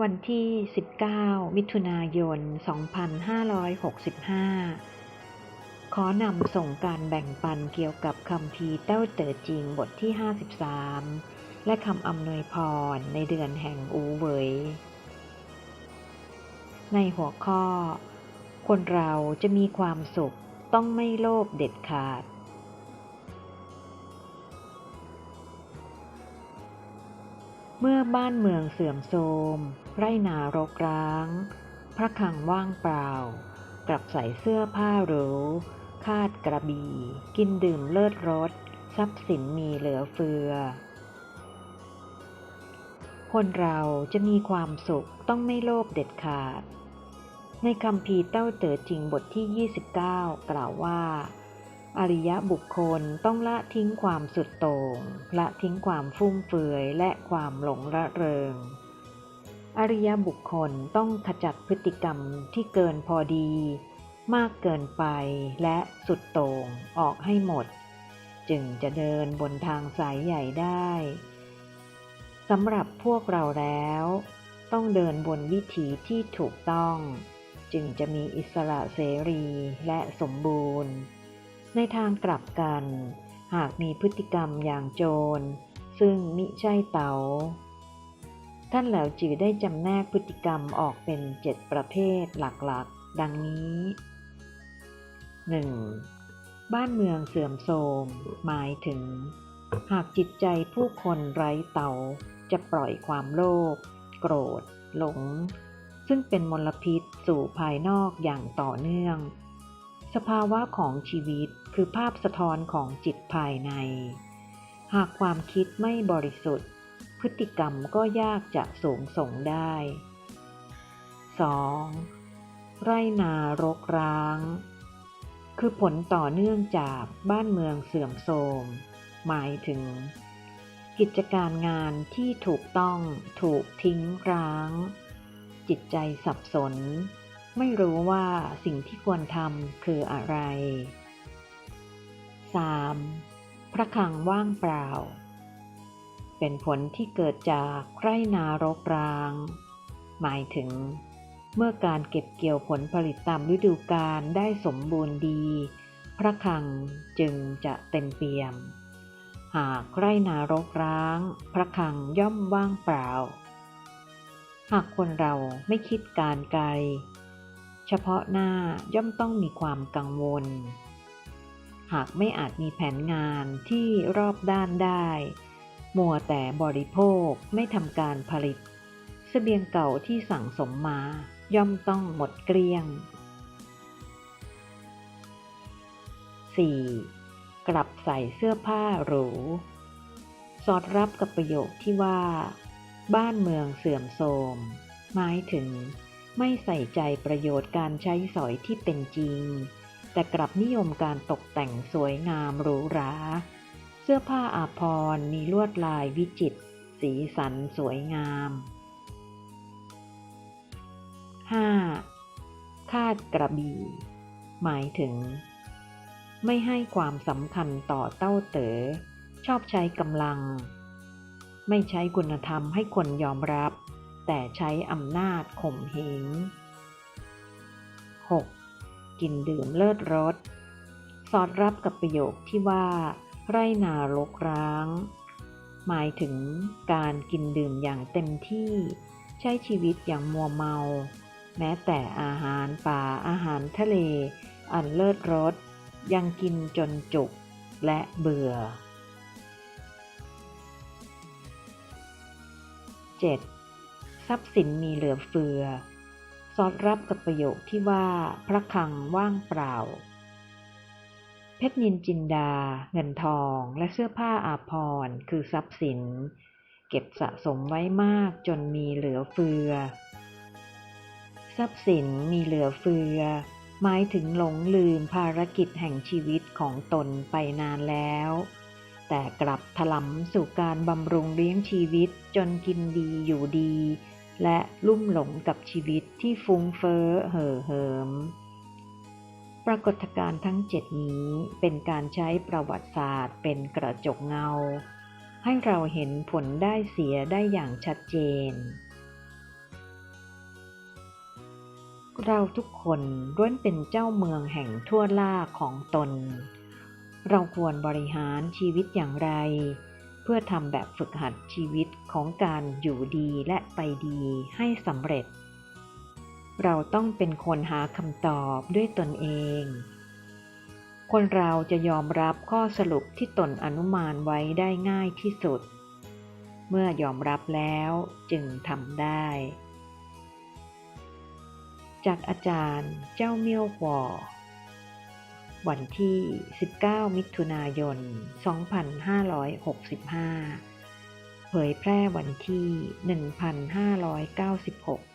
วันที่ 19 มิถุนายน 2565 ขอนำส่งการแบ่งปันเกี่ยวกับคำพีเต้าเต๋อจริงบทที่ 53 และคำอำนวยพรในเดือนแห่งอูเหวยในหัวข้อ คนเราจะมีความสุขต้องไม่โลภเด็ดขาด เมื่อบ้านเมืองเสื่อมโทรม ไรนารกร้าง พระคังว่างเปล่า กลับใส่เสื้อผ้าหรูคาดกระบี่กินดื่มเลิศรสทรัพย์สินมีเหลือเฟือ คนเราจะมีความสุขต้องไม่โลภเด็ดขาด ในคำพีเต้าเต๋อจริงบทที่ 29 กล่าวว่า อริยบุคคลต้องละทิ้งความสุดโต่งละทิ้งความฟุ่มเฟือยและความหลงระเริง อริยบุคคลต้องขจัดพฤติกรรมที่เกินพอดี มากเกินไปและสุดโต่งออกให้หมด จึงจะเดินบนทางสายใหญ่ได้สำหรับพวกเราแล้ว ต้องเดินบนวิถีที่ถูกต้อง จึงจะมีอิสระเสรีและสมบูรณ์ ในทางกลับกัน หากมีพฤติกรรมอย่างโจร ซึ่งมิใช่เตา๋า ท่านเหล่าจือได้จำแนกพฤติกรรมออกเป็นเจ็ดประเภทหลักๆ ดังนี้ 1. บ้านเมืองเสื่อมโทรม หมายถึง หากจิตใจผู้คนไร้เตาจะปล่อยความโลภโกรธ หลง ซึ่งเป็นมลพิษสู่ภายนอกอย่างต่อเนื่อง สภาวะของชีวิตคือภาพสะท้อนของจิตภายใน หากความคิดไม่บริสุทธิ์ พฤติกรรมก็ยากจะสูงส่งได้ 2. ไรนารกร้าง คือผลต่อเนื่องจากบ้านเมืองเสื่อมโทรม หมายถึง กิจการงานที่ถูกต้องถูกทิ้งร้าง จิตใจสับสน ไม่รู้ว่าสิ่งที่ควรทำคืออะไร 3. พระคังว่างเปล่า เป็นผลที่เกิดจากไรนารกร้าง หมายถึง เมื่อการเก็บเกี่ยวผลผลิตตามฤดูกาลได้สมบูรณ์ดี พระคังจึงจะเต็มเปี่ยม หากไรนารกร้าง พระคังย่อมว่างเปล่า หากคนเราไม่คิดการไกล เฉพาะหน้าย่อมต้องมีความกังวล หากไม่อาจมีแผนงานที่รอบด้านได้ มัวแต่บริโภคไม่ทำการผลิตเสบียงเก่าที่สั่งสมมาย่อมต้องหมดเกลี้ยง 4. กลับใส่เสื้อผ้าหรู สอดรับกับประโยคที่ว่า บ้านเมืองเสื่อมโทรม หมายถึง ไม่ใส่ใจประโยชน์การใช้สอยที่เป็นจริง แต่กลับนิยมการตกแต่งสวยงามหรูหรา เสื้อผ้าอาภรณ์มีลวดลายวิจิตรสีสันสวยงาม 5. คาดกระบี่ หมายถึง ไม่ให้ความสำคัญต่อเต้าเต๋อ ชอบใช้กำลัง ไม่ใช้คุณธรรมให้คนยอมรับ แต่ใช้อำนาจข่มเหง 6. กินดื่มเลิศรส สอดรับกับประโยคที่ว่า ไรนาลกร้าง หมายถึงการกินดื่มอย่างเต็มที่ ใช้ชีวิตอย่างมัวเมา แม้แต่อาหารป่าอาหารทะเล อันเลิศรสยังกินจนจุกและเบื่อ 7. ทรัพย์สินมีเหลือเฟือ สอดรับกับประโยคที่ว่าพระคังว่างเปล่า เพชรนินจินดา เงินทอง และเสื้อผ้าอาภรณ์คือทรัพย์สิน เก็บสะสมไว้มากจนมีเหลือเฟือ ทรัพย์สินมีเหลือเฟือ หมายถึงหลงลืมภารกิจแห่งชีวิตของตนไปนานแล้ว แต่กลับถลำสู่การบำรุงเลี้ยงชีวิตจนกินดีอยู่ดี และลุ่มหลงกับชีวิตที่ฟุ้งเฟ้อเห่อเหิม ปรากฏการณ์ทั้งเจ็ดนี้เป็นการใช้ประวัติศาสตร์เป็นกระจกเงา ให้เราเห็นผลได้เสียได้อย่างชัดเจน เราทุกคนล้วนเป็นเจ้าเมืองแห่งทั่วล่าของตน เราควรบริหารชีวิตอย่างไร เพื่อทำแบบฝึกหัดชีวิตของการอยู่ดีและไปดีให้สำเร็จ เราต้องเป็นคนหาคำตอบด้วยตนเอง คนเราจะยอมรับข้อสรุปที่ตนอนุมานไว้ได้ง่ายที่สุด เมื่อยอมรับแล้วจึงทำได้ จากอาจารย์เจ้าเมี่ยวหวอวันที่ 19 มิถุนายน 2565 เผยแพร่วันที่ 1596